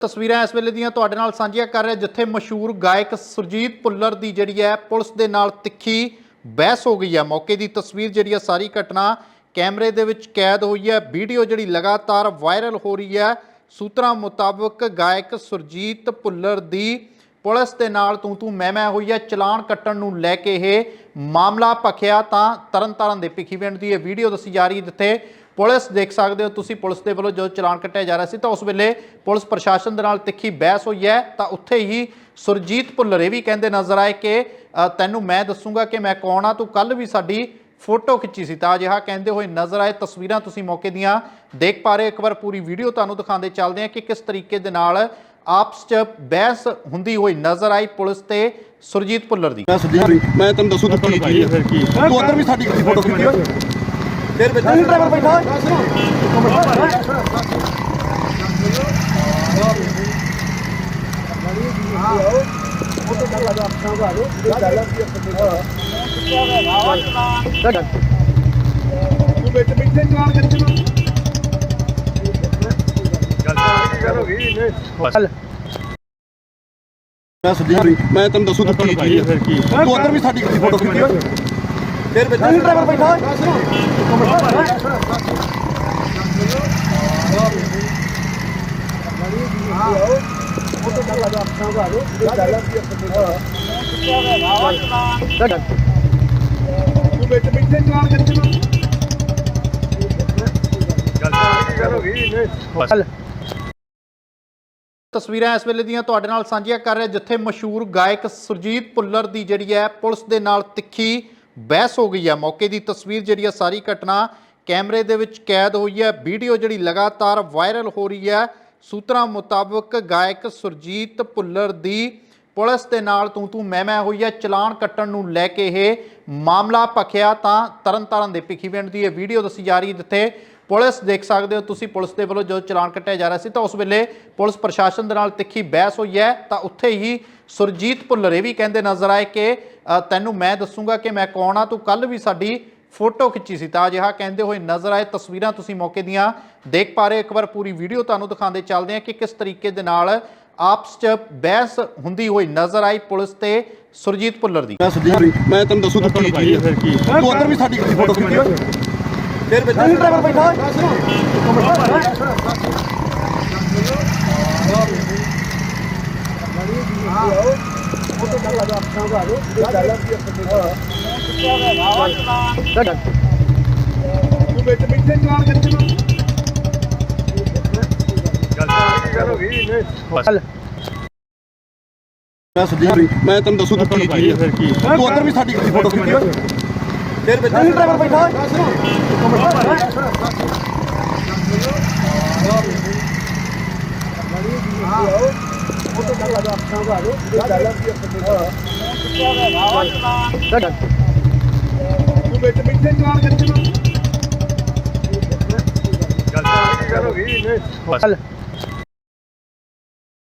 ਤਸਵੀਰਾਂ ਇਸ ਵੇਲੇ ਦੀਆਂ ਤੁਹਾਡੇ ਨਾਲ ਸਾਂਝੀਆਂ ਕਰ ਰਿਹਾ ਜਿੱਥੇ ਮਸ਼ਹੂਰ ਗਾਇਕ ਸੁਰਜੀਤ ਭੁੱਲਰ ਦੀ ਜਿਹੜੀ ਹੈ ਪੁਲਿਸ ਦੇ ਨਾਲ ਤਿੱਖੀ ਬਹਿਸ ਹੋ ਗਈ ਹੈ। ਮੌਕੇ ਦੀ ਤਸਵੀਰ ਜਿਹੜੀ ਹੈ ਸਾਰੀ ਘਟਨਾ ਕੈਮਰੇ ਦੇ ਵਿੱਚ ਕੈਦ ਹੋਈ ਹੈ। ਵੀਡੀਓ ਜਿਹੜੀ ਲਗਾਤਾਰ ਵਾਇਰਲ ਹੋ ਰਹੀ ਹੈ। ਸੂਤਰਾਂ ਮੁਤਾਬਕ ਗਾਇਕ ਸੁਰਜੀਤ ਭੁੱਲਰ ਦੀ ਪੁਲਿਸ ਦੇ ਨਾਲ ਤੂੰ ਤੂੰ ਮੈਂ ਮੈਂ ਹੋਈ ਹੈ। ਚਲਾਨ ਕੱਟਣ ਨੂੰ ਲੈ ਕੇ ਇਹ ਮਾਮਲਾ ਭਖਿਆ ਤਾਂ ਤਰਨਤਾਰਨ ਦੇ ਭਿੱਖੀਵਿੰਡ ਦੀ ਇਹ ਵੀਡੀਓ ਦੱਸੀ ਜਾ ਰਹੀ ਹੈ, ਜਿੱਥੇ ਪੁਲਿਸ ਦੇਖ ਸਕਦੇ ਹੋ ਤੁਸੀਂ, ਪੁਲਿਸ ਦੇ ਵੱਲੋਂ ਜਦੋਂ ਚਲਾਨ ਕੱਟਿਆ ਜਾ ਰਿਹਾ ਸੀ, ਤਾਂ ਉਸ ਵੇਲੇ ਪੁਲਿਸ ਪ੍ਰਸ਼ਾਸਨ ਦੇ ਨਾਲ ਤਿੱਖੀ ਬਹਿਸ ਹੋਈ ਹੈ। ਤਾਂ ਉੱਥੇ ਹੀ ਸੁਰਜੀਤ ਭੁੱਲਰ, ਇਹ ਵੀ ਕਹਿੰਦੇ ਨਜ਼ਰ ਆਏ ਕਿ ਤੈਨੂੰ ਮੈਂ ਦੱਸੂਗਾ ਕਿ ਮੈਂ ਕੌਣ ਆ, ਤੂੰ ਕੱਲ ਵੀ ਸਾਡੀ ਫੋਟੋ ਖਿੱਚੀ ਸੀ। ਤਾਂ ਅਜਿਹਾ ਕਹਿੰਦੇ ਹੋਏ ਨਜ਼ਰ ਆਏ, ਤਸਵੀਰਾਂ ਤੁਸੀਂ ਮੌਕੇ ਦੀਆਂ ਦੇਖ ਪਾ ਰਹੇ ਹੋ। ਇੱਕ ਵਾਰ ਪੂਰੀ ਵੀਡੀਓ ਤੁਹਾਨੂੰ ਦਿਖਾਉਂਦੇ ਚੱਲਦੇ ਹਾਂ ਕਿ ਕਿਸ ਤਰੀਕੇ ਦੇ ਨਾਲ ਆਪਸ 'ਚ ਬਹਿਸ ਹੁੰਦੀ ਹੋਈ ਨਜ਼ਰ ਆਈ ਪੁਲਿਸ ਤੇ ਸੁਰਜੀਤ ਭੁੱਲਰ ਦੀ। ਮੈਂ ਸੁਦੀਪ ਮੈਂ ਤੈਨੂੰ ਦੱਸੂ ਤੂੰ ਕੀ ਚੀਜ਼ ਤੂੰ ਉੱਧਰ ਵੀ ਸਾਡੀ ਫੋਟੋ ਖਿੱਚੀ ਓਏ ਤੇਰੇ ਵਿੱਚ ਡਰਾਈਵਰ ਬੈਠਾ। ਤੂੰ ਵਿੱਚ ਬੈਠੇ ਚਲਾਨ ਕਰੀ ਚਲੋ ਮੈਂ ਸੁਦੀਪ ਮੈਂ ਤੈਨੂੰ ਦੱਸੂ ਤੂੰ ਕੀ ਚੀਜ਼ ਹੈ ਤੂੰ ਉੱਧਰ ਵੀ ਸਾਡੀ ਫੋਟੋ ਖਿੱਚੀ ਤੇਰੇ ਵਿੱਚ ਡਰਾਈਵਰ ਬੈਠਾ ਤੂੰ ਵਿੱਚ ਬੈਠੇ ਚਲਾਨ ਕਰੀ ਚਲੋ। ਤਸਵੀਰਾਂ ਇਸ ਵੇਲੇ ਦੀਆਂ ਤੁਹਾਡੇ ਨਾਲ ਸਾਂਝੀਆਂ ਕਰ ਰਿਹਾ ਜਿੱਥੇ ਮਸ਼ਹੂਰ ਗਾਇਕ ਸੁਰਜੀਤ ਭੁੱਲਰ ਦੀ ਜਿਹੜੀ ਹੈ ਪੁਲਿਸ ਦੇ ਨਾਲ ਤਿੱਖੀ ਬਹਿਸ ਹੋ ਗਈ ਹੈ ਮੌਕੇ ਦੀ ਤਸਵੀਰ ਜਿਹੜੀ ਹੈ ਸਾਰੀ ਘਟਨਾ ਕੈਮਰੇ ਦੇ ਵਿੱਚ ਕੈਦ ਹੋਈ ਹੈ ਵੀਡੀਓ ਜਿਹੜੀ ਲਗਾਤਾਰ ਵਾਇਰਲ ਹੋ ਰਹੀ ਹੈ ਸੂਤਰਾਂ ਮੁਤਾਬਕ ਗਾਇਕ ਸੁਰਜੀਤ ਭੁੱਲਰ ਦੀ ਪੁਲਿਸ ਦੇ ਨਾਲ ਤੂੰ ਤੂੰ ਮੈਂ ਮੈਂ ਹੋਈ ਹੈ ਚਲਾਨ ਕੱਟਣ ਨੂੰ ਲੈ ਕੇ ਇਹ ਮਾਮਲਾ ਭਖਿਆ ਤਾਂ ਤਰਨਤਾਰਨ ਦੇ ਭਿੱਖੀਵਿੰਡ ਦੀ ਇਹ ਵੀਡੀਓ ਦੱਸੀ ਜਾ ਰਹੀ ਹੈ, ਜਿੱਥੇ ਪੁਲਿਸ ਦੇਖ ਸਕਦੇ ਹੋ ਤੁਸੀਂ, ਪੁਲਿਸ ਦੇ ਵੱਲੋਂ ਜਦੋਂ ਚਲਾਨ ਕੱਟਿਆ ਜਾ ਰਿਹਾ ਸੀ ਤਾਂ ਉਸ ਵੇਲੇ ਪੁਲਿਸ ਪ੍ਰਸ਼ਾਸਨ ਦੇ ਨਾਲ ਤਿੱਖੀ ਬਹਿਸ ਹੋਈ ਹੈ। ਤਾਂ ਉੱਥੇ ਹੀ ਸੁਰਜੀਤ ਭੁੱਲਰ ਇਹ ਵੀ ਕਹਿੰਦੇ ਨਜ਼ਰ ਆਏ ਕਿ ਤੈਨੂੰ ਮੈਂ ਦੱਸੂਗਾ ਕਿ ਮੈਂ ਕੌਣ ਆ? ਤੂੰ ਕੱਲ ਵੀ ਸਾਡੀ ਫੋਟੋ ਖਿੱਚੀ ਸੀ। ਤਾਂ ਅਜਿਹਾ ਕਹਿੰਦੇ ਹੋਏ ਨਜ਼ਰ ਆਏ ਤਸਵੀਰਾਂ ਤੁਸੀਂ ਮੌਕੇ ਦੀਆਂ ਦੇਖ ਪਾ ਰਹੇ। ਇੱਕ ਵਾਰ ਪੂਰੀ ਵੀਡੀਓ ਤੁਹਾਨੂੰ ਦਿਖਾਉਂਦੇ ਚੱਲਦੇ ਹਾਂ ਕਿ ਕਿਸ ਤਰੀਕੇ ਦੇ ਨਾਲ ਆਪਸ 'ਚ ਬਹਿਸ ਹੁੰਦੀ ਹੋਈ ਨਜ਼ਰ ਆਈ ਪੁਲਿਸ ਤੇ ਸੁਰਜੀਤ ਭੁੱਲਰ ਦੀ। ਮੈਂ ਤੈਨੂੰ ਦੱਸੂ ਤੂੰ ਕੀ ਚੀਜ਼ ਹੈ। ਤੂੰ ਉੱਧਰ ਵੀ ਸਾਡੀ ਗੱਡੀ ਫੋਟੋ ਖਿੱਚੀ ਓਏ ਤੇਰੇ ਵਿੱਚ ਡਰਾਈਵਰ ਬੈਠਾ। ਤੂੰ ਵਿੱਚ ਬੈਠੇ ਚਲਾਨ ਕਰੀ ਚਲੋ ਮੈਂ ਸੁਦੀਪ ਮੈਂ ਤੈਨੂੰ ਦੱਸੂ ਤੂੰ ਕੀ ਚੀਜ਼ ਹੈ ਤੂੰ ਉੱਧਰ ਵੀ ਸਾਡੀ ਫੋਟੋ ਖਿੱਚੀ ਓਏ ਤੇਰੇ ਵਿੱਚ ਡਰਾਈਵਰ ਬੈਠਾ। ਤੂੰ ਵਿੱਚ ਬੈਠੇ ਚਲਾਨ ਕਰੀ ਚਲੋ।